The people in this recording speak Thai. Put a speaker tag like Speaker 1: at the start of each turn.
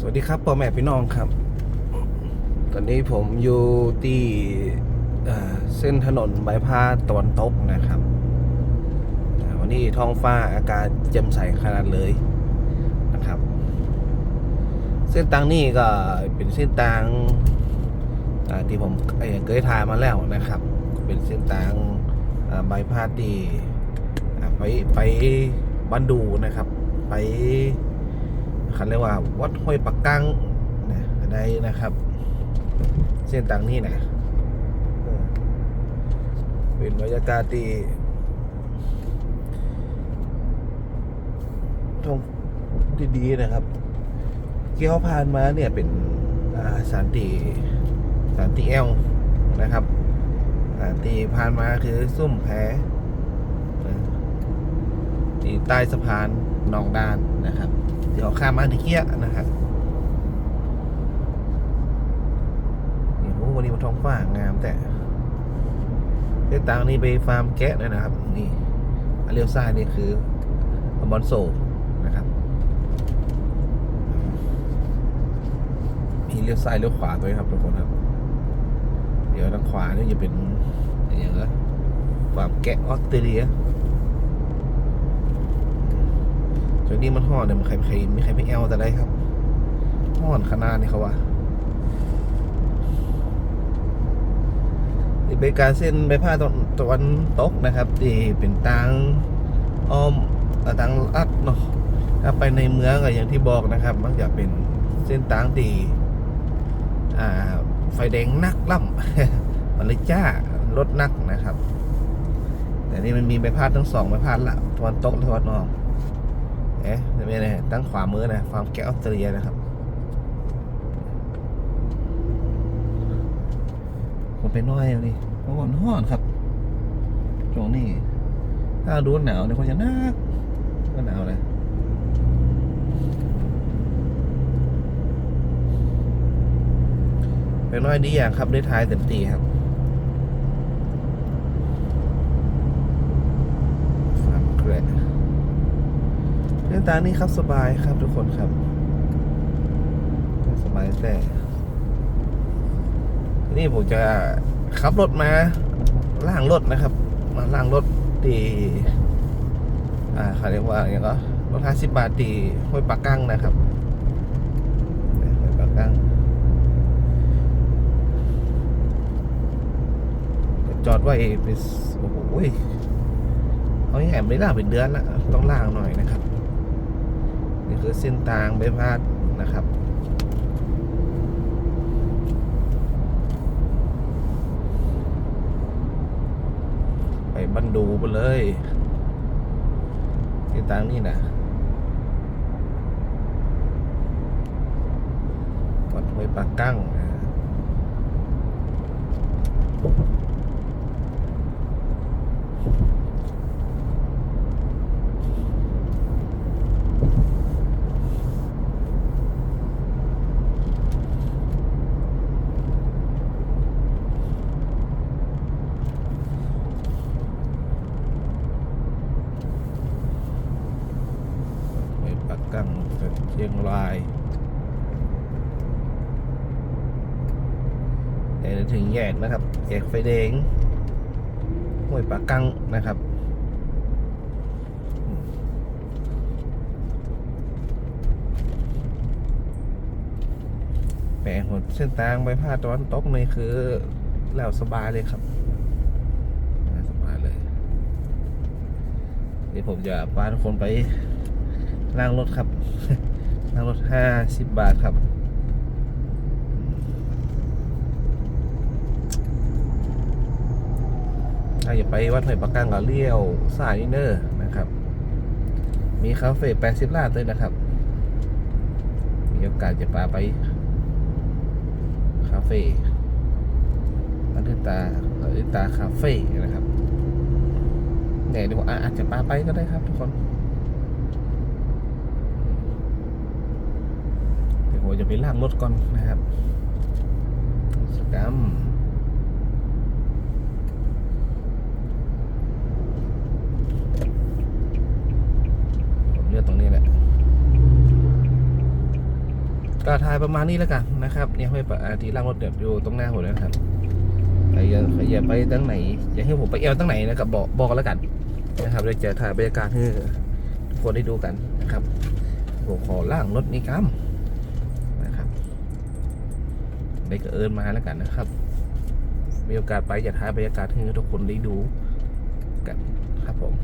Speaker 1: สวัสดีครับพ่อแม่พี่น้องครับ ตอนนี้ผมอยู่ที่เส้นถนนบายพาสตะวันตกนะครับ วันนี้ท้องฟ้าอากาศแจ่มใสขนาดเลยนะครับ เส้นทางนี้ก็เป็นเส้นทางที่ผมเเคยถ่ายมาแล้วนะครับ เป็นเส้นทางบายพาสที่ไปไปบันดูนะครับ ไป เขาเรียกว่า วัดห้วยปักกังนะได้นะครับ เส้นทางนี้นะเป็นบรรยากาศที่ท่องที่ดีนะครับ ที่เขาผ่านมาเนี่ยเป็นอ่าสันติสันติแอลนะครับสันติผ่านมาคือซุ่มแพนะที่ใต้สะพานหนองดานนะครับ เดี๋ยวข้ามมาที่เกี้ยนะครับนี่โอ้วันนี้มันท้องฟ้างามแต่เส้นทางนี้ไปฟาร์มแกะด้วยนะครับ นี่อเลี้ยวซ้ายนี่คือบอนโซนะครับมีเลี้ยวซ้ายเลี้ยวขวาด้วยครับทุกคนครับเดี๋ยวทางขวานี่จะเป็นอย่างเงี้ยฟาร์มแกะออสเตรเลีย ช่วงนี้มันห่อเนี่ยมันใครใครไม่ใครไม่แอลแต่ได้ครับห่อนขนาดนี้เขาว่านี่เป็นการเส้นใบผ้าตะวันตะวันตกนะครับที่เป็นทางอ้อมเอ่อทางลัดเนาะถ้าไปในเมืองก็อย่างที่บอกนะครับ มักจะเป็นเส้นทางที่อ่า ไฟแดงนักล่ำมันเลยจ้ารถนักนะครับ แต่นี่มันมีใบพัดทั้งสองใบพัดละตะวันตกและตะวันออก เอ๊ะนี่เป็นไงตั้งขวามือนะฟาร์มแกะออสเตรเลียนะครับผมไปน้อยเอาดิเพราะว่ามันร้อนครับช่วงนี้ถ้าดูหนาวเนี่ยคงจะนักก็หนาวเลยไปน้อยดีอย่างครับได้ท้ายเต็มตีครับฟาร์มแกะ เส้นทานี้ครับสบายครับทุกคนครับ สบายแต่ทีนี้ผมจะขับรถมาล่างรถนะครับ มาล่างรถตีอ่าเขาเรียกว่าอย่างก็รถห้าสิบบาทตีห้วยปากกั้งนะครับห้วยปากกั้งจอดไว้เป็นโอ้โหเอาแหมไม่ล่างเป็นเดือนละต้องล่างหน่อยนะครับ นี่คือเส้นทางใบพัดนะครับ ไปบันดูไปเลยเส้นทางนี่นะวัดห้วยปากกั้งนะห้วยปากกั้ง เชียงรายเดี๋ยวถึงแยกนะครับ แยกไฟแดงห้วยปากกังนะครับแปลงหดเส้นทางใบพาดตะวันตกนี่คือแล้วสบายเลยครับสบายเลยเดี๋ยวผมจะพาทุกคนไปนั่งรถครับ นั่งรถห้าสิบบาทครับ ถ้าอย่าไปวัดห้วยปากกางก็เลี้ยวสายนี่เนอร์นะครับ มีคาเฟ่แปดสิบลาดด้วยนะครับ มีโอกาสจะพาไป คาเฟ่อลิตาอลิตาคาเฟ่นะครับไงดีกว่าอะอาจจะปาไปก็ได้ครับทุกคน เราจะไปลากรถก่อนนะครับสกรมผมเลือกตรงนี้แหละก็ถ่ายประมาณนี้แล้วกันนะครับ เนี่ยไม่ปะที่ล่างรถเดี๋ยวอยู่ตรงหน้าผล้วครับใครอย่าไปตั้งไหน อยากให้ผมไปเอวตั้งไหนนะครับบอกบอกแล้วกันนะครับเราจะถ่ายบรรยากาศให้ทุกคนได้ดูกันนะครับผมขอล่างรถนี้ครับ ได้ก็เอิญมาแล้วกันนะครับ มีโอกาสไปอยากหาบรรยากาศให้ทุกคนได้ดูกันครับผม